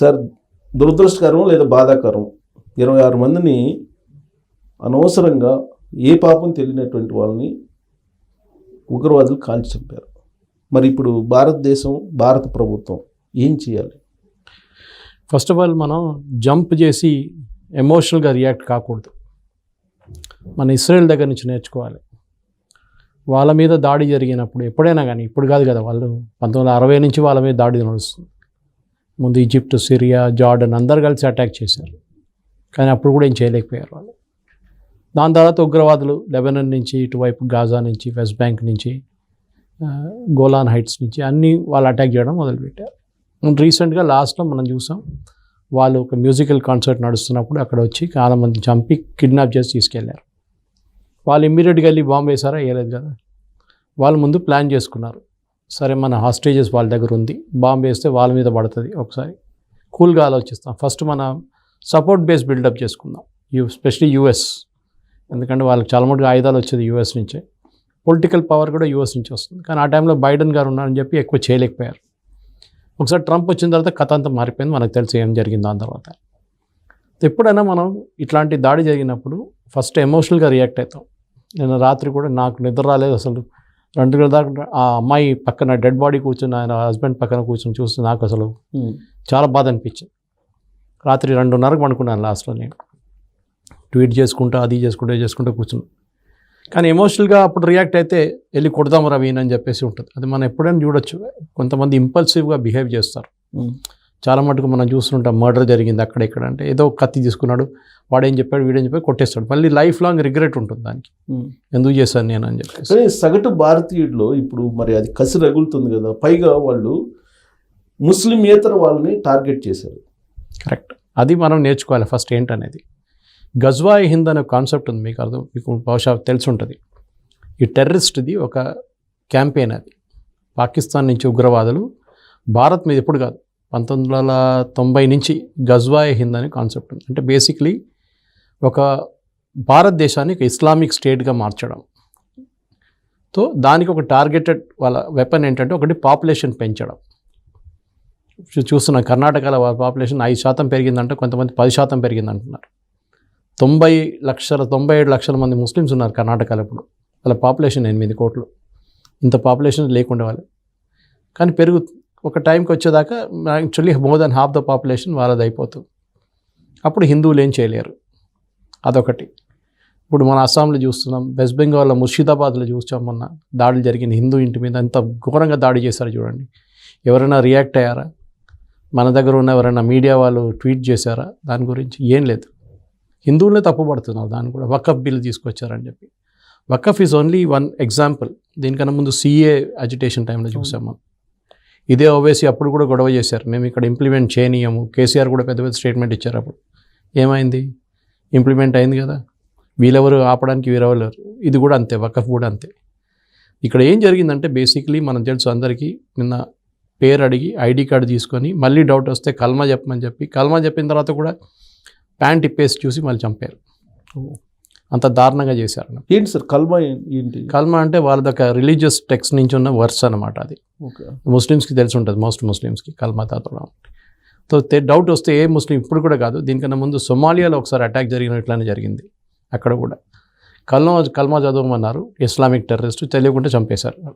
Sir దురదృష్టకరం లేదా బాధాకరం? ఇరవై ఆరు మందిని అనవసరంగా ఏ పాపం తెలియనటువంటి వాళ్ళని ఉగ్రవాదులు కాల్చి చంపారు. మరి ఇప్పుడు భారతదేశం భారత ప్రభుత్వం ఏం చేయాలి? ఫస్ట్ ఆఫ్ ఆల్ మనం జంప్ చేసి ఎమోషనల్గా రియాక్ట్ కాకూడదు. మన ఇస్రాయల్ దగ్గర నుంచి నేర్చుకోవాలి. వాళ్ళ మీద దాడి జరిగినప్పుడు ఎప్పుడైనా కానీ ఇప్పుడు కాదు కదా వాళ్ళు పంతొమ్మిది వందల అరవై నుంచి వాళ్ళ మీద దాడి నడుస్తుంది. ముందు ఈజిప్ట్ సిరియా జార్డన్ అందరు కలిసి అటాక్ చేశారు. కానీ అప్పుడు కూడా ఏం చేయలేకపోయారు వాళ్ళు. దాని తర్వాత ఉగ్రవాదులు లెబనన్ నుంచి ఇటువైపు గాజా నుంచి వెస్ట్ బ్యాంక్ నుంచి గోలాన్ హైట్స్ నుంచి అన్నీ వాళ్ళు అటాక్ చేయడం మొదలుపెట్టారు. రీసెంట్గా లాస్ట్లో మనం చూసాం వాళ్ళు ఒక మ్యూజికల్ కాన్సర్ట్ నడుస్తున్నప్పుడు అక్కడ వచ్చి చాలామంది చంపి కిడ్నాప్ చేసి తీసుకెళ్ళారు. వాళ్ళు ఇమ్మీడియట్గా వెళ్ళి బాంబు వేసారా వేయలేదు కదా. వాళ్ళు ముందు ప్లాన్ చేసుకున్నారు. సరే మన హాస్టేజెస్ వాళ్ళ దగ్గర ఉంది. బాంబు వేస్తే వాళ్ళ మీద పడుతుంది ఒకసారి. కూల్గా ఆలోచిస్తాం. ఫస్ట్ మన సపోర్ట్ బేస్ బిల్డప్ చేసుకుందాం. యూ స్పెషలీ యూఎస్ ఎందుకంటే వాళ్ళకి చాలా మటుగా ఆయుధాలు వచ్చేది యూఎస్ నుంచే. పొలిటికల్ పవర్ కూడా యూఎస్ నుంచి వస్తుంది. కానీ ఆ టైంలో బైడెన్ గారు ఉన్నారని చెప్పి ఎక్కువ చేయలేకపోయారు. ఒకసారి ట్రంప్ వచ్చిన తర్వాత కథ అంతా మారిపోయింది. మనకు తెలిసి ఏం జరిగింది దాని తర్వాత. ఎప్పుడైనా మనం ఇట్లాంటి దాడి జరిగినప్పుడు ఫస్ట్ ఎమోషనల్గా రియాక్ట్ అవుతాం. నేను రాత్రి కూడా నాకు నిద్ర రాలేదు అసలు. రెండు గంటల దాకా ఆ అమ్మాయి పక్కన డెడ్ బాడీ కూర్చుని ఆయన హస్బెండ్ పక్కన కూర్చొని చూస్తే నాకు అసలు చాలా బాధ అనిపించింది. రాత్రి రెండున్నరకు పడుకున్నాను లాస్ట్లో నేను. ట్వీట్ చేసుకుంటా అది చేసుకుంటా చేసుకుంటూ కూర్చున్నాను. కానీ ఎమోషనల్గా అప్పుడు రియాక్ట్ అయితే వెళ్ళి కొడదాం రవీన్ అని చెప్పేసి ఉంటుంది. అది మనం ఎప్పుడైనా చూడొచ్చు. కొంతమంది ఇంపల్సివ్గా బిహేవ్ చేస్తారు. చాలా మటుకు మనం చూస్తుంటాం మర్డర్ జరిగింది అక్కడ ఇక్కడ అంటే ఏదో ఒక కత్తి తీసుకున్నాడు వాడేం చెప్పాడు వీడేం చెప్పాడు కొట్టేస్తాడు. మళ్ళీ లైఫ్ లాంగ్ రిగ్రెట్ ఉంటుంది దానికి. ఎందుకు చేశాను నేను అని చెప్పేసి. కానీ సగటు భారతీయుడిలో ఇప్పుడు మరి అది కసి రగులుతుంది కదా పైగా వాళ్ళు ముస్లిమేతర వాళ్ళని టార్గెట్ చేశారు. కరెక్ట్. అది మనం నేర్చుకోవాలి ఫస్ట్ ఏంటనేది. గజ్వాయ్ హింద్ అనే కాన్సెప్ట్ ఉంది మీకు అర్థం మీకు బహుశా తెలిసి ఉంటుంది ఈ టెర్రరిస్ట్ది ఒక క్యాంపెయిన్ అది. పాకిస్తాన్ నుంచి ఉగ్రవాదులు భారత్ మీద ఎప్పుడు కాదు పంతొమ్మిది వందల తొంభై నుంచి గజ్వాయ్ హింద్ అనే కాన్సెప్ట్ ఉంది. అంటే బేసిక్లీ ఒక భారతదేశాన్ని ఒక ఇస్లామిక్ స్టేట్గా మార్చడం. తో దానికి ఒక టార్గెటెడ్ వాళ్ళ వెపన్ ఏంటంటే ఒకటి పాపులేషన్ పెంచడం. చూ- చూస్తున్నాం కర్ణాటకలో వాళ్ళ పాపులేషన్ ఐదు శాతం పెరిగిందంటే కొంతమంది పది శాతం పెరిగిందంటున్నారు. తొంభై లక్షల తొంభై ఏడు లక్షల మంది ముస్లిమ్స్ ఉన్నారు కర్ణాటకలో ఇప్పుడు. వాళ్ళ పాపులేషన్ ఎనిమిది కోట్లు. ఇంత పాపులేషన్ లేకుండా వాళ్ళు. కానీ పెరుగు ఒక టైంకి వచ్చేదాకా actually more than half the population వాళ్ళది అయిపోతుంది అప్పుడు హిందువులు ఏం చేయలేరు. అదొకటి. ఇప్పుడు మన అస్సాంలో చూస్తున్నాం వెస్ట్ బెంగాల్లో ముర్షిదాబాద్లో చూసాం మొన్న దాడులు జరిగింది. హిందూ ఇంటి మీద ఎంత ఘోరంగా దాడి చేశారు చూడండి. ఎవరైనా రియాక్ట్ అయ్యారా? మన దగ్గర ఉన్న ఎవరైనా మీడియా వాళ్ళు ట్వీట్ చేశారా? దాని గురించి ఏం లేదు. హిందువులే తప్పుపడుతున్నారు దాన్ని కూడా. వకఫ్ బిల్ తీసుకొచ్చారని చెప్పి. Waqf is only one example దీనికన్నా ముందు సీఏ అజిటేషన్ టైంలో చూసాం మనం. ఇదే ఓవేసీ అప్పుడు కూడా గొడవ చేశారు. మేము ఇక్కడ ఇంప్లిమెంట్ చేయనీయము. కేసీఆర్ కూడా పెద్ద పెద్ద స్టేట్మెంట్ ఇచ్చారు అప్పుడు. ఏమైంది? ఇంప్లిమెంట్ అయింది కదా. వీళ్ళెవరు ఆపడానికి వీరెవరు. ఇది కూడా అంతే వకఫ్ కూడా అంతే. ఇక్కడ ఏం జరిగిందంటే బేసిక్లీ మనం తెలుసు అందరికీ నిన్న పేరు అడిగి ఐడి కార్డు తీసుకొని మళ్ళీ డౌట్ వస్తే కల్మా చెప్పమని చెప్పి కల్మా చెప్పిన తర్వాత కూడా ప్యాంట్ ఇప్పేసి చూసి మళ్ళీ చంపారు. అంత దారుణంగా చేశారు. ఏంటి సార్? కల్మా ఏంటి? కల్మా అంటే వాళ్ళది ఒక రిలీజియస్ టెక్స్ట్ నుంచి ఉన్న వర్స్ అనమాట అది. ముస్లిమ్స్కి తెలిసి ఉంటుంది మోస్ట్ ముస్లిమ్స్కి. కల్మా తాతడం. సో డౌట్ వస్తే ఏ ముస్లిం ఇప్పుడు కూడా కాదు. దీనికన్నా ముందు సొమాలియాలో ఒకసారి అటాక్ జరిగిన ఇట్లానే జరిగింది. అక్కడ కూడా. కల్మా కల్మా చదవమన్నారు ఇస్లామిక్ టెర్రరిస్ట్ తెలియకుండా చంపేశారు.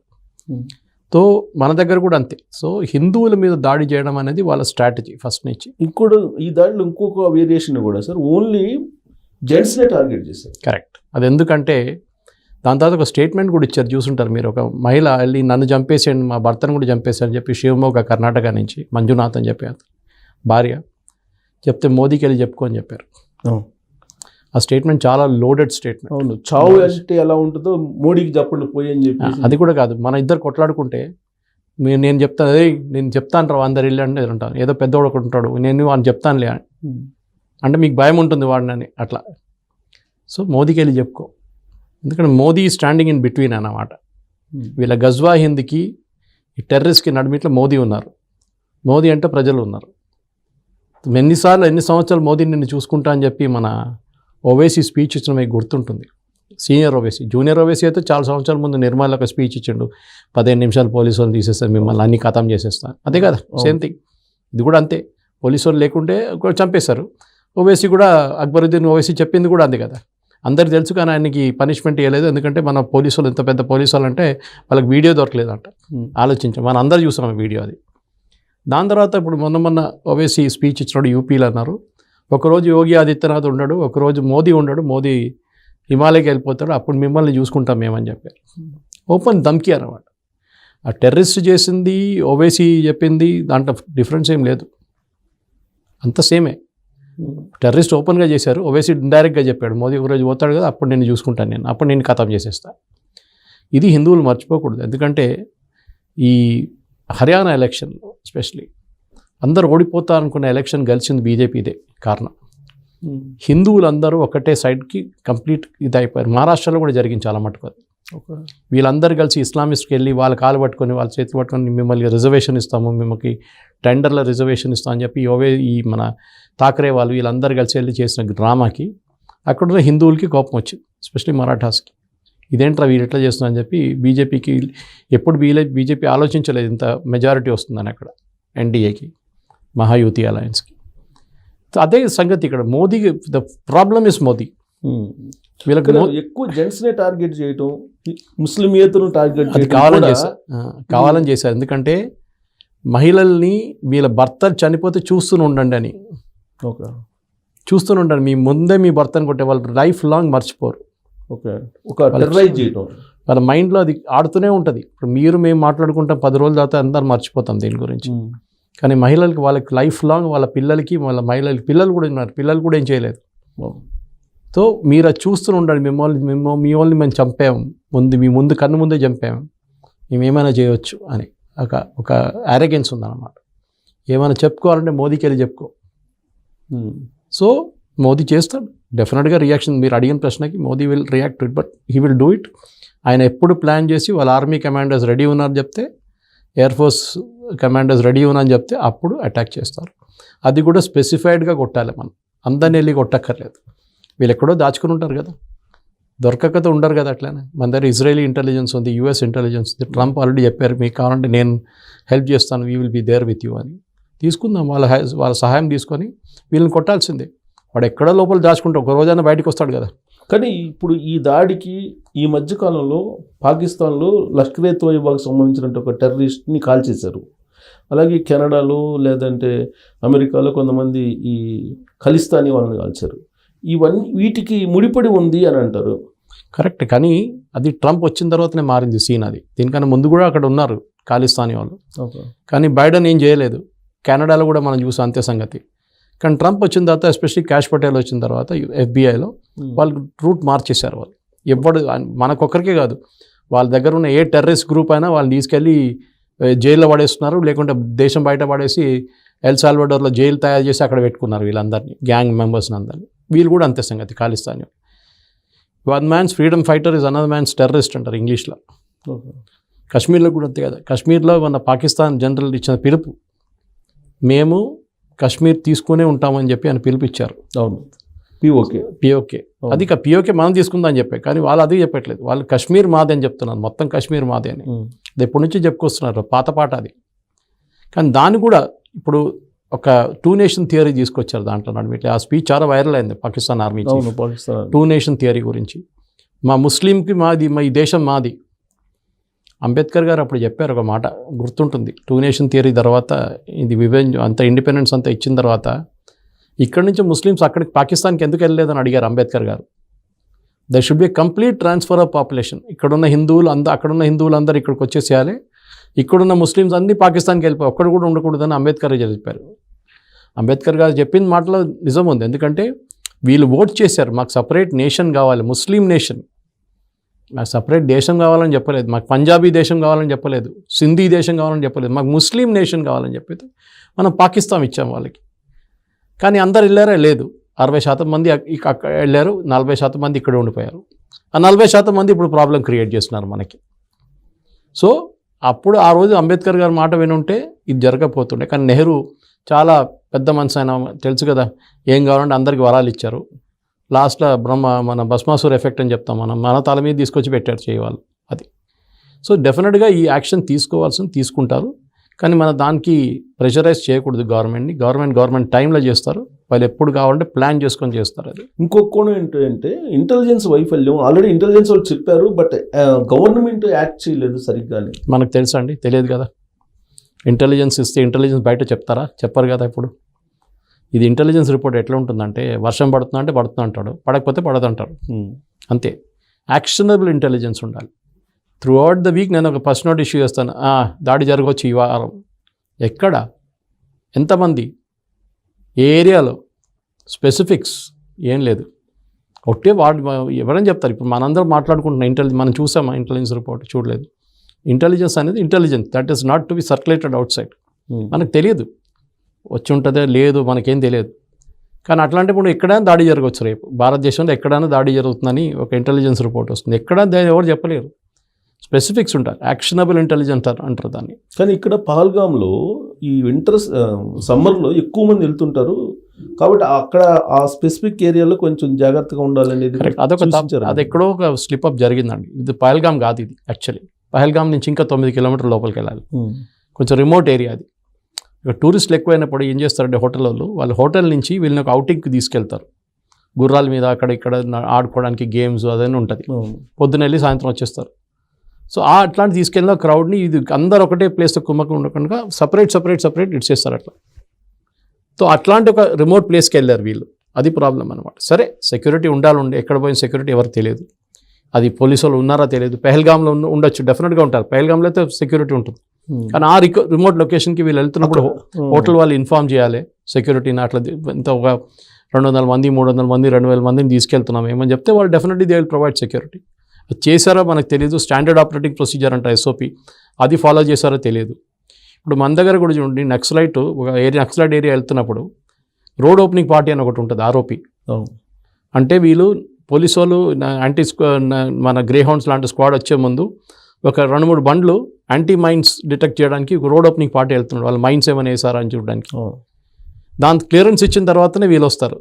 సో మన దగ్గర కూడా అంతే. సో హిందువుల మీద దాడి చేయడం అనేది వాళ్ళ స్ట్రాటజీ ఫస్ట్ నుంచి. ఇంకోటి ఈ దాంట్లో ఇంకొక వేరియేషన్ కూడా సార్ ఓన్లీ జెంట్స్నే టార్గెట్ చేశారు. కరెక్ట్ అది ఎందుకంటే దాని తర్వాత ఒక స్టేట్మెంట్ కూడా ఇచ్చారు చూసుంటారు మీరు. ఒక మహిళ వెళ్ళి నన్ను చంపేసేయండి మా భర్తను కూడా చంపేశారని చెప్పి శివమోగ కర్ణాటక నుంచి మంజునాథ్ అని చెప్పి భార్య చెప్తే మోదీకి వెళ్ళి చెప్పుకో అని చెప్పారు. ఆ. స్టేట్మెంట్ చాలా లోడెడ్ స్టేట్మెంట్. అవును. చావు అంటే ఎలా ఉంటుందో మోడీకి చెప్పండి పోయి అని చెప్పి అది కూడా కాదు. మన ఇద్దరు కొట్లాడుకుంటే మీరు నేను చెప్తాను అదే నేను చెప్తాను రా అందరు వెళ్ళి అంటే ఉంటాను ఏదో పెద్దవాడు ఒకడు ఉంటాడు నేను వాడిని చెప్తానులే అని. అంటే మీకు భయం ఉంటుంది వాడినని అట్లా. సో మోదీకి వెళ్ళి చెప్పుకో. ఎందుకంటే మోదీ స్టాండింగ్ ఇన్ బిట్వీన్ అన్నమాట. వీళ్ళ గజ్వా హింద్కి ఈ టెర్రరిస్ట్కి నడిమిట్లో మోదీ ఉన్నారు. మోదీ అంటే ప్రజలు ఉన్నారు. ఎన్నిసార్లు ఎన్ని సంవత్సరాలు మోదీ నిన్ను చూసుకుంటా అని చెప్పి మన ఓవేసీ స్పీచ్ ఇచ్చిన మీకు గుర్తుంటుంది. సీనియర్ ఓవేసీ జూనియర్ ఓవేసీ అయితే చాలా సంవత్సరాల ముందు నిర్మల్ ఒక స్పీచ్ ఇచ్చిండు. పదిహేను నిమిషాలు పోలీసు వాళ్ళు తీసేస్తారు మిమ్మల్ని అన్ని ఖతం చేసేస్తాను అదే కదా సేమ్ థింగ్. ఇది కూడా అంతే. పోలీసు వాళ్ళు లేకుంటే చంపేశారు ఓవైసీ కూడా అక్బరుద్దీన్ ఓవైసీ చెప్పింది కూడా అంది కదా. అందరికి తెలుసు కానీ ఆయనకి పనిష్మెంట్ ఇవ్వలేదు ఎందుకంటే మన పోలీసు వాళ్ళు ఎంత పెద్ద పోలీసు వాళ్ళు అంటే వాళ్ళకి వీడియో దొరకలేదంట. ఆలోచించాం మనం అందరు చూసాం వీడియో అది. దాని తర్వాత ఇప్పుడు మొన్న మొన్న ఓవైసీ స్పీచ్ ఇచ్చినాడు యూపీలో అన్నారు. ఒకరోజు యోగి ఆదిత్యనాథ్ ఉండడు ఒకరోజు మోదీ ఉండడు మోదీ హిమాలయకి వెళ్ళిపోతాడు అప్పుడు మిమ్మల్ని చూసుకుంటాం మేమని చెప్పారు. ఓపెన్ ధమ్కి అన్నమాట. ఆ టెర్రరిస్ట్ చేసింది ఓవైసీ చెప్పింది దాంట్లో డిఫరెన్స్ ఏం లేదు. అంత సేమే టెర్రరిస్ట్ ఓపెన్గా చేశారు. ఓవైసీ ఇండైరెక్ట్గా చెప్పాడు. మోదీ ఒకరోజు పోతాడు కదా అప్పుడు నేను చూసుకుంటాను నేను. అప్పుడు నేను ఖతం చేసేస్తా. ఇది హిందువులు మర్చిపోకూడదు. ఎందుకంటే ఈ హర్యానా ఎలక్షన్లో ఎస్పెషలీ అందరు ఓడిపోతారు అనుకున్న ఎలక్షన్ గెలిచింది బీజేపీదే కారణం. హిందువులందరూ ఒకటే సైడ్కి కంప్లీట్ ఇది అయిపోయారు మహారాష్ట్రలో కూడా జరిగింది చాలా మటుకు అది. వీళ్ళందరూ కలిసి ఇస్లామిస్ట్కి వెళ్ళి వాళ్ళ కాలు పట్టుకొని వాళ్ళ చేతులు పట్టుకొని మిమ్మల్ని రిజర్వేషన్ ఇస్తాము మిమ్మల్ని టెండర్ల రిజర్వేషన్ ఇస్తాం అని చెప్పి ఓవే ఈ మన థాకరే వాళ్ళు వీళ్ళందరూ కలిసి వెళ్ళి చేసిన డ్రామాకి అక్కడున్న హిందువులకి కోపం వచ్చింది ఎస్పెషలీ మరాఠాస్కి. ఇదేంట్రా వీళ్ళు ఎట్లా చేస్తున్నా అని చెప్పి బీజేపీకి ఎప్పుడు బీలే బీజేపీ ఆలోచించలేదు ఇంత మెజారిటీ వస్తుందని అక్కడ ఎన్డీఏకి మహాయుతి అలయన్స్కి. అదే సంగతి ఇక్కడ Modi the problem is Modi. వీళ్ళకి ఎక్కువ జెంట్స్ నే టార్గెట్ చేయటం ముస్లిమేతరును టార్గెట్ అది కావాలని చేశారు. కావాలని చేశారు. ఎందుకంటే మహిళల్ని వీళ్ళ భర్తలు చనిపోతే చూస్తూనే ఉండండి అని. ఓకే. చూస్తూనే ఉండండి. మీ ముందే మీ భర్తను కొట్టే వాళ్ళు లైఫ్ లాంగ్ మర్చిపోరు. ఓకే. ఒక టెర్రరైజ్ చేయటం. వాళ్ళ మైండ్లో అది ఆడుతూనే ఉంటుంది. ఇప్పుడు మీరు మేము మాట్లాడుకుంటాం పది రోజుల తర్వాత అందరు మర్చిపోతాం దీని గురించి. కానీ మహిళలకి వాళ్ళకి లైఫ్ లాంగ్ వాళ్ళ పిల్లలకి వాళ్ళ మహిళలకి పిల్లలు కూడా ఉన్నారు. పిల్లలు కూడా ఏం చేయలేదు. సో మీరు అది చూస్తూనే ఉండండి. మిమ్మల్ని మిమ్మ మీ వాళ్ళని మేము చంపాము ముందు మీ ముందు కన్ను ముందే చంపాము మేము ఏమైనా చేయవచ్చు అని. ఒక ఒక అరగెన్స్ ఉందన్నమాట. ఏమైనా చెప్పుకోవాలంటే మోదీకి వెళ్ళి చెప్పుకో. సో మోదీ చేస్తాడు. డెఫినెట్గా రియాక్షన్ మీరు అడిగిన ప్రశ్నకి Modi will react it but he will do it ఆయన ఎప్పుడు ప్లాన్ చేసి వాళ్ళ ఆర్మీ కమాండర్స్ రెడీ ఉన్నారు చెప్తే ఎయిర్ ఫోర్స్ కమాండర్స్ రెడీ ఉన్నారని చెప్తే అప్పుడు అటాక్ చేస్తారు. అది కూడా స్పెసిఫైడ్గా కొట్టాలి మనం. అందరిని వెళ్ళి కొట్టక్కర్లేదు. వీళ్ళు ఎక్కడో దాచుకుని ఉంటారు కదా. దొరకకతో ఉండరు కదా అట్లానే. మన దగ్గర ఇజ్రాయలీ ఇంటెలిజెన్స్ ఉంది యూఎస్ ఇంటెలిజెన్స్ ఉంది. ట్రంప్ ఆల్రెడీ చెప్పారు మీకు కావాలంటే నేను హెల్ప్ చేస్తాను we will be there with you అని. తీసుకుందాం వాళ్ళ వాళ్ళ సహాయం తీసుకొని వీళ్ళని కొట్టాల్సిందే. వాడు ఎక్కడో లోపల దాచుకుంటే ఒక రోజైనా బయటకు వస్తాడు కదా. కానీ ఇప్పుడు ఈ దాడికి ఈ మధ్యకాలంలో పాకిస్తాన్లో లష్కరే ఏ తోయిబాకు సంబంధించిన ఒక టెర్రరిస్ట్ని కాల్చేశారు. అలాగే కెనడాలో లేదంటే అమెరికాలో కొంతమంది ఈ ఖలిస్తానీ వాళ్ళని కాల్చారు. ఇవన్నీ వీటికి ముడిపడి ఉంది అని అంటారు. కరెక్ట్. కానీ అది ట్రంప్ వచ్చిన తర్వాతనే మారింది సీన్ అది. దీనికన్నా ముందు కూడా అక్కడ ఉన్నారు ఖాళిస్తానీ వాళ్ళు. కానీ బైడెన్ ఏం చేయలేదు. కెనడాలో కూడా మనం చూసాం అంతే సంగతి. కానీ ట్రంప్ వచ్చిన తర్వాత ఎస్పెషల్లీ క్యాష్ పటేల్ వచ్చిన తర్వాత ఎఫ్బిఐలో వాళ్ళు రూట్ మార్చేశారు వాళ్ళు. ఎవ్వడు మనకొక్కరికే కాదు. వాళ్ళ దగ్గర ఉన్న ఏ టెర్రరిస్ట్ గ్రూప్ అయినా వాళ్ళని తీసుకెళ్ళి జైల్లో పడేస్తున్నారు. లేకుంటే దేశం బయట పడేసి ఎల్ సాల్వడోర్లో జైలు తయారు చేసి అక్కడ పెట్టుకున్నారు వీళ్ళందరినీ గ్యాంగ్ మెంబర్స్ని అందరినీ. వీళ్ళు కూడా అంతే సంగతి Khalistan one man's freedom fighter is another man's terrorist అంటారు ఇంగ్లీష్లో. కాశ్మీర్లో కూడా అంతే కదా. కాశ్మీర్లో మన పాకిస్తాన్ జనరల్ ఇచ్చిన పిలుపు మేము కాశ్మీర్ తీసుకునే ఉంటామని చెప్పి ఆయన పిలుపిచ్చారు. అవును. పిఓకే పిఓకే అది పిఓకే మనం తీసుకుందాం అని చెప్పే కానీ వాళ్ళు అది చెప్పట్లేదు. వాళ్ళు కాశ్మీర్ మాదే అని చెప్తున్నారు. మొత్తం కాశ్మీర్ మాదే అని. ఎప్పటి నుంచి చెప్పుకొస్తున్నారు. పాత పాట అది. కానీ దాన్ని కూడా ఇప్పుడు ఒక టూ నేషన్ థియరీ తీసుకొచ్చారు దాంట్లో నడుము ఇట్లా ఆ స్పీచ్ చాలా వైరల్ అయింది Pakistan army two nation theory గురించి. మా ముస్లింకి మాది మా ఈ దేశం మాది. అంబేద్కర్ గారు అప్పుడు చెప్పారు ఒక మాట గుర్తుంటుంది. టూ నేషన్ థియరీ తర్వాత ఇది విభజన అంత ఇండిపెండెన్స్ అంతా ఇచ్చిన తర్వాత ఇక్కడి నుంచి ముస్లిమ్స్ అక్కడికి పాకిస్తాన్కి ఎందుకు వెళ్ళలేదని అడిగారు అంబేద్కర్ గారు. There should be complete transfer of population ఇక్కడున్న హిందువులు అంద అక్కడున్న హిందువులు అందరూ ఇక్కడికి వచ్చేసేయాలి. ఇక్కడున్న ముస్లిమ్స్ అన్నీ పాకిస్తాన్కి వెళ్ళిపోయి ఒక్కడు కూడా ఉండకూడదని అంబేద్కర్ గారు చెప్పారు. అంబేద్కర్ గారు చెప్పిన మాటలో నిజం ఉంది. ఎందుకంటే వీళ్ళు ఓట్ చేశారు. మాకు సపరేట్ నేషన్ కావాలి. ముస్లిం నేషన్. నాకు సపరేట్ దేశం కావాలని చెప్పలేదు. మాకు పంజాబీ దేశం కావాలని చెప్పలేదు. సింధీ దేశం కావాలని చెప్పలేదు. మాకు ముస్లిం నేషన్ కావాలని చెప్పితే మనం పాకిస్తాన్ ఇచ్చాం వాళ్ళకి. కానీ అందరు వెళ్ళారా? లేదు. అరవై శాతం మంది అక్కడ వెళ్ళారు. నలభై శాతం మంది ఇక్కడ ఉండిపోయారు. ఆ నలభై శాతం మంది ఇప్పుడు ప్రాబ్లం క్రియేట్ చేస్తున్నారు మనకి. సో అప్పుడు ఆ రోజు అంబేద్కర్ గారి మాట వినుంటే ఇది జరగకపోతుండే. కానీ నెహ్రూ చాలా పెద్ద మనసు ఆయన తెలుసు కదా ఏం కావాలంటే అందరికి వరాలు ఇచ్చారు. లాస్ట్లో బ్రహ్మ మన భస్మాసూర్ ఎఫెక్ట్ అని చెప్తాం మనం మన తల మీద తీసుకొచ్చి పెట్టారు చేయవాళ్ళు అది. సో డెఫినెట్గా ఈ యాక్షన్ తీసుకోవాల్సింది తీసుకుంటారు. కానీ మన దానికి ప్రెషరైజ్ చేయకూడదు గవర్నమెంట్ని. గవర్నమెంట్ గవర్నమెంట్ టైంలో చేస్తారు. వాళ్ళు ఎప్పుడు కావాలంటే ప్లాన్ చేసుకొని చేస్తారు అది. ఇంకొక కోణం ఏంటంటే ఇంటెలిజెన్స్ వైఫల్యం. ఆల్రెడీ ఇంటెలిజెన్స్ వాళ్ళు చెప్పారు బట్ గవర్నమెంట్ యాక్ట్ చేయలేదు సరిగ్గా మనకు తెలుసా అండి? తెలియదు కదా. ఇంటెలిజెన్స్ ఇస్తే ఇంటెలిజెన్స్ బయట చెప్తారా? చెప్పరు కదా ఇప్పుడు. ఇది ఇంటెలిజెన్స్ రిపోర్ట్ ఎట్లా ఉంటుందంటే వర్షం పడుతుందా అంటే పడుతుంది అంటాడు పడకపోతే పడదు అంటారు అంతే. యాక్షనబుల్ ఇంటెలిజెన్స్ ఉండాలి. త్రూ అవుట్ ద వీక్ నేను ఒక ఫస్ట్ నోట్ ఇష్యూ చేస్తాను. "ఆ, దాడి జరగవచ్చు ఈ వారం. ఎక్కడ? ఎంతమంది? ఏ ఏరియాలో? స్పెసిఫిక్స్ ఏం లేదు. ఒట్టే వాడు ఎవరైనా చెప్తారు. ఇప్పుడు మనందరం మాట్లాడుకుంటున్నాం ఇంటెలి మనం చూసామా ఇంటెలిజెన్స్ రిపోర్ట్ చూడలేదు. ఇంటెలిజెన్స్ అనేది intelligence that is not to be circulated outside మనకు తెలియదు. వచ్చి ఉంటుందే లేదు మనకేం తెలియదు. కానీ అట్లాంటప్పుడు ఎక్కడైనా దాడి జరగవచ్చు రేపు. భారతదేశంలో ఎక్కడైనా దాడి జరుగుతుందని ఒక ఇంటెలిజెన్స్ రిపోర్ట్ వస్తుంది. ఎక్కడ ఎవరు చెప్పలేరు. స్పెసిఫిక్స్ ఉంటారు. యాక్షనబుల్ ఇంటెలిజెన్స్ అంటారు దాన్ని. కానీ ఇక్కడ పహల్గామ్లో ఈ వింటర్ సమ్మర్లో ఎక్కువ మంది వెళ్తుంటారు. కాబట్టి అక్కడ ఆ స్పెసిఫిక్ ఏరియాలో కొంచెం జాగ్రత్తగా ఉండాలనేది అదొక. అది ఎక్కడో ఒక స్లిప్ అప్ జరిగిందండి. ఇది పహల్గామ్ కాదు ఇది యాక్చువల్లీ. పహల్గామ్ నుంచి ఇంకా తొమ్మిది కిలోమీటర్ లోపలికి వెళ్ళాలి. కొంచెం రిమోట్ ఏరియా అది. ఇక టూరిస్టులు ఎక్కువైనప్పుడు ఏం చేస్తారంటే హోటల్ వాళ్ళు వాళ్ళ హోటల్ నుంచి వీళ్ళని ఒక అవుటింగ్కి తీసుకెళ్తారు. గుర్రాల మీద అక్కడ ఇక్కడ ఆడుకోవడానికి గేమ్స్ అదన్నీ ఉంటుంది. పొద్దున వెళ్ళి సాయంత్రం వచ్చేస్తారు. సో ఆ అట్లాంటి తీసుకెళ్ళిన క్రౌడ్ని ఇది అందరు ఒకటే ప్లేస్లో కుమ్మకం ఉండకుండా సపరేట్ సపరేట్ సపరేట్ ఇచ్చేస్తారు అట్లా. సో అట్లాంటి ఒక రిమోట్ ప్లేస్కి వెళ్ళారు వీళ్ళు. అది ప్రాబ్లం అనమాట సరే సెక్యూరిటీ ఉండాలి ఉండే ఎక్కడ పోయిన సెక్యూరిటీ ఎవరికి తెలియదు. అది పోలీసు వాళ్ళు ఉన్నారా తెలియదు. పెహల్గామ్లో ఉన్న ఉండొచ్చు డెఫినెట్గా ఉంటారు. పెహల్గామ్లో అయితే సెక్యూరిటీ ఉంటుంది. కానీ ఆ రికో రిమోట్ లొకేషన్కి వీళ్ళు వెళ్తున్నప్పుడు. హోటల్ వాళ్ళు ఇన్ఫామ్ చేయాలి. సెక్యూరిటీని అట్లా ఇంత ఒక రెండు వందల మంది మూడు వందల మంది రెండు వేల మందిని తీసుకెళ్తున్నాం ఏమని చెప్తే వాళ్ళు definitely they will provide security. చేశారో మనకు తెలియదు స్టాండర్డ్ ఆపరేటింగ్ ప్రొసీజర్ అంట ఎస్ఓపి అది ఫాలో చేశారో తెలియదు ఇప్పుడు మన దగ్గర కూడా చూడండి నక్సలైట్ ఒక ఏరియా నక్సలైట్ ఏరియా వెళ్తున్నప్పుడు రోడ్ ఓపెనింగ్ పార్టీ అని ఒకటి ఉంటుంది ఆరోపి. అంటే వీళ్ళు పోలీసు వాళ్ళు యాంటీ మన గ్రే హౌండ్స్ లాంటి స్క్వాడ్ వచ్చే ముందు ఒక రెండు మూడు బండ్లు యాంటీ మైన్స్ డిటెక్ట్ చేయడానికి ఒక రోడ్ ఓపెనింగ్ పార్టీ వెళ్తున్నారు. వాళ్ళు మైన్స్ ఏమైనా వేసారా అని చూడడానికి. దాని క్లియరెన్స్ ఇచ్చిన తర్వాతనే వీళ్ళు వస్తారు.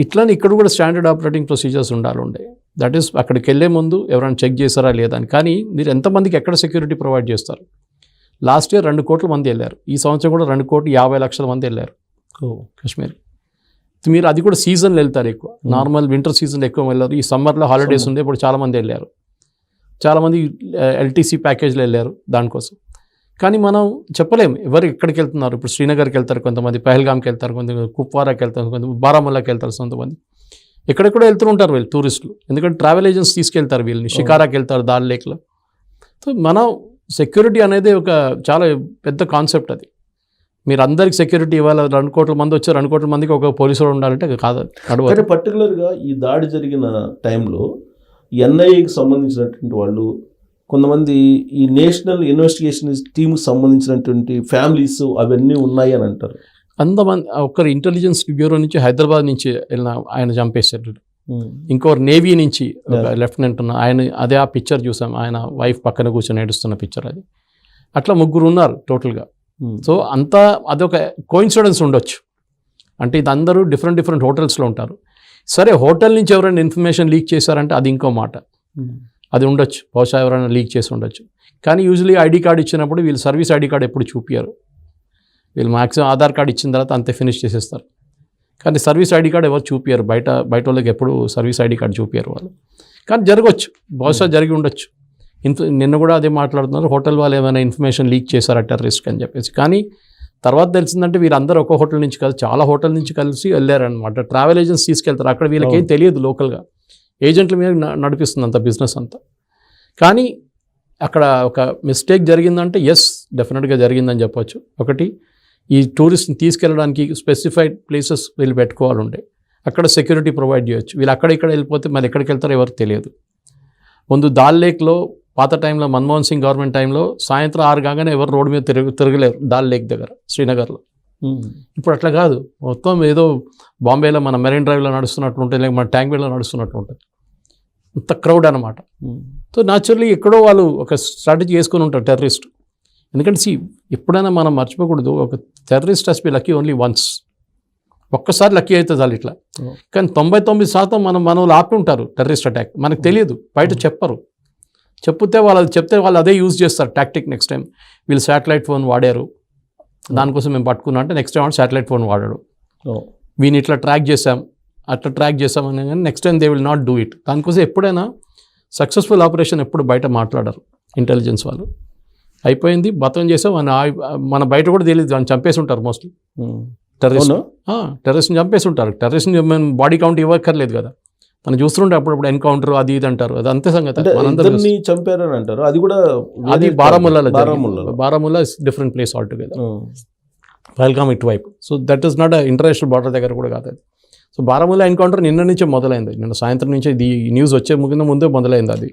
ఇట్లానే ఇక్కడ కూడా స్టాండర్డ్ ఆపరేటింగ్ ప్రొసీజర్స్ ఉండాలి ఉండే. దట్ ఈస్ అక్కడికి వెళ్ళే ముందు ఎవరైనా చెక్ చేశారా లేదా అని. కానీ మీరు ఎంతమందికి ఎక్కడ సెక్యూరిటీ ప్రొవైడ్ చేస్తారు? లాస్ట్ ఇయర్ రెండు కోట్ల మంది వెళ్ళారు. ఈ సంవత్సరం కూడా రెండు కోట్ల యాభై లక్షల మంది వెళ్ళారు. ఓ. కాశ్మీర్ మీరు అది కూడా సీజన్లో వెళ్తారు ఎక్కువ. నార్మల్ వింటర్ సీజన్లో ఎక్కువ వెళ్ళారు. ఈ సమ్మర్లో హాలిడేస్ ఉంది ఇప్పుడు చాలామంది వెళ్ళారు. చాలామంది ఎల్టీసీ ప్యాకేజ్లో వెళ్ళారు దానికోసం. కానీ మనం చెప్పలేము. ఎవరు ఎక్కడికి వెళ్తున్నారు? ఇప్పుడు శ్రీనగర్కి వెళ్తారు కొంతమంది పహల్గామ్కి వెళ్తారు కొంతమంది కుప్వారాకి వెళ్తారు కొంతమంది బారాముల్లాకి వెళ్తారు కొంతమంది. ఎక్కడెక్కడో వెళ్తూ ఉంటారు వీళ్ళు టూరిస్టులు. ఎందుకంటే ట్రావెల్ ఏజెంట్స్ తీసుకెళ్తారు వీళ్ళని షికారాకి వెళ్తారు దాల్ లేక్లో. సో మనం సెక్యూరిటీ అనేది ఒక చాలా పెద్ద కాన్సెప్ట్ అది. మీరు అందరికి సెక్యూరిటీ ఇవ్వాలి. రెండు కోట్ల మంది వచ్చారు రెండు కోట్ల మందికి ఒక పోలీసు ఉండాలంటే కాదు కానీ పర్టికులర్గా ఈ దాడి జరిగిన టైంలో ఎన్ఐఏకి సంబంధించినటువంటి వాళ్ళు కొంతమంది ఈ నేషనల్ ఇన్వెస్టిగేషన్ టీంకి సంబంధించినటువంటి ఫ్యామిలీస్ అవన్నీ ఉన్నాయి అని అంటారు. అంతమంది ఒకరు ఇంటెలిజెన్స్ బ్యూరో నుంచి హైదరాబాద్ నుంచి వెళ్ళిన ఆయన చంపేశారు ఇంకొకరు నేవీ నుంచి. లెఫ్టినెంట్ ఉన్న ఆయన అదే ఆ పిక్చర్ చూసాం. ఆయన వైఫ్ పక్కన కూర్చొని ఏడుస్తున్న పిక్చర్ అది. అట్లా ముగ్గురు ఉన్నారు టోటల్గా. సో అంతా అదొక కోయిన్సిడెన్స్ ఉండొచ్చు. అంటే ఇది అందరూ డిఫరెంట్ డిఫరెంట్ హోటల్స్లో ఉంటారు. సరే హోటల్ నుంచి ఎవరైనా ఇన్ఫర్మేషన్ లీక్ చేశారంటే అది ఇంకో మాట. అది ఉండొచ్చు. బహుశా ఎవరైనా లీక్ చేసి ఉండొచ్చు. కానీ యూజువలీ ఐడి కార్డ్ ఇచ్చినప్పుడు వీళ్ళు సర్వీస్ ఐడి కార్డ్ ఎప్పుడు చూపించారు వీళ్ళు మ్యాక్సిమం ఆధార్ కార్డ్ ఇచ్చిన తర్వాత అంతే ఫినిష్ చేసేస్తారు. కానీ సర్వీస్ ఐడి కార్డ్ ఎవరు చూపించారు బయట బయట వాళ్ళకి ఎప్పుడు సర్వీస్ ఐడి కార్డ్ చూపించారు వాళ్ళు. కానీ జరగవచ్చు బహుశా జరిగి ఉండొచ్చు. ఇన్ఫ నిన్న కూడా అదే మాట్లాడుతున్నారు. హోటల్ వాళ్ళు ఏమైనా ఇన్ఫర్మేషన్ లీక్ చేశారా టెర్రరిస్ట్ అని చెప్పేసి. కానీ తర్వాత తెలిసిందంటే వీరందరూ ఒక హోటల్ నుంచి కాదు చాలా హోటల్ నుంచి కలిసి వెళ్ళారనమాట ట్రావెల్ ఏజెన్సీ తీసుకెళ్తారు. అక్కడ వీళ్ళకి ఏం తెలియదు లోకల్గా. ఏజెంట్ల మీద నడిపిస్తుంది అంత బిజినెస్ అంతా. కానీ అక్కడ ఒక మిస్టేక్ జరిగిందంటే ఎస్ డెఫినెట్గా జరిగిందని చెప్పొచ్చు. ఒకటి ఈ టూరిస్ట్ని తీసుకెళ్ళడానికి స్పెసిఫైడ్ ప్లేసెస్ వీళ్ళు పెట్టుకోవాలి ఉండే అక్కడ సెక్యూరిటీ ప్రొవైడ్ చేయొచ్చు. వీళ్ళు అక్కడ ఇక్కడ వెళ్ళిపోతే మరి ఎక్కడికి వెళ్తారో ఎవరికి తెలియదు. ముందు దాల్ లేక్లో పాత టైంలో మన్మోహన్ సింగ్ గవర్నమెంట్ టైంలో సాయంత్రం ఆరు కాగానే ఎవరు రోడ్డు మీద తిరగ తిరగలేరు దాల్ లేక్ దగ్గర శ్రీనగర్లో. ఇప్పుడు అట్లా కాదు. మొత్తం ఏదో బాంబేలో మన మెరైన్ డ్రైవ్లో నడుస్తున్నట్లు ఉంటుంది లేక మన ట్యాంక్ వేలో నడుస్తున్నట్లు ఉంటుంది అంత క్రౌడ్ అనమాట సో న్యాచురల్లీ ఎక్కడో వాళ్ళు ఒక స్ట్రాటజీ వేసుకొని ఉంటారు టెర్రరిస్ట్. ఎందుకంటే సి ఎప్పుడైనా మనం మర్చిపోకూడదు. ఒక terrorist has be lucky only once ఒక్కసారి లక్కీ అవుతుంది వాళ్ళు ఇట్లా. కానీ తొంభై తొమ్మిది శాతం మనం మనం ఆపి ఉంటారు టెర్రరిస్ట్ అటాక్ మనకు తెలియదు. బయట చెప్పరు. చెప్తే వాళ్ళు అది చెప్తే వాళ్ళు అదే యూజ్ చేస్తారు టాక్టిక్ నెక్స్ట్ టైం వీళ్ళు శాటిలైట్ ఫోన్ వాడారు. దానికోసం మేము పట్టుకున్నా అంటే నెక్స్ట్ టైం శాటిలైట్ ఫోన్ వాడాడు. వీని ఇట్లా ట్రాక్ చేసాం అట్లా ట్రాక్ చేసాం అని కానీ next time they will not do it దానికోసం ఎప్పుడైనా సక్సెస్ఫుల్ ఆపరేషన్ ఎప్పుడు బయట మాట్లాడరు ఇంటెలిజెన్స్ వాళ్ళు. అయిపోయింది బతం చేసాం మన మన బయట కూడా తెలియదు దాన్ని చంపేసి ఉంటారు మోస్ట్లీ. టెర్రరిస్ట్ అవునా? టెర్రరిస్ట్ని చంపేసి ఉంటారు టెర్రరిస్ట్ని మేము బాడీ కౌంట్ ఇవ్వక్కర్లేదు కదా. మనం చూస్తుంటే అప్పుడప్పుడు ఎన్కౌంటర్ అది ఇది అంటారు. అది అంతే సంగతి. చంపారని అంటారు. అది కూడా అది బారాముల్లాలో బారాముల్లాలో. Baramulla is different place altogether. Pahalgam ఇటువైపు so that is not international border దగ్గర కూడా కాదు అది. సో బారాముల్లా ఎన్కౌంటర్ నిన్న నుంచే మొదలైంది. నిన్న సాయంత్రం నుంచే ఇది న్యూస్ వచ్చే ముగిన ముందే మొదలైంది అది.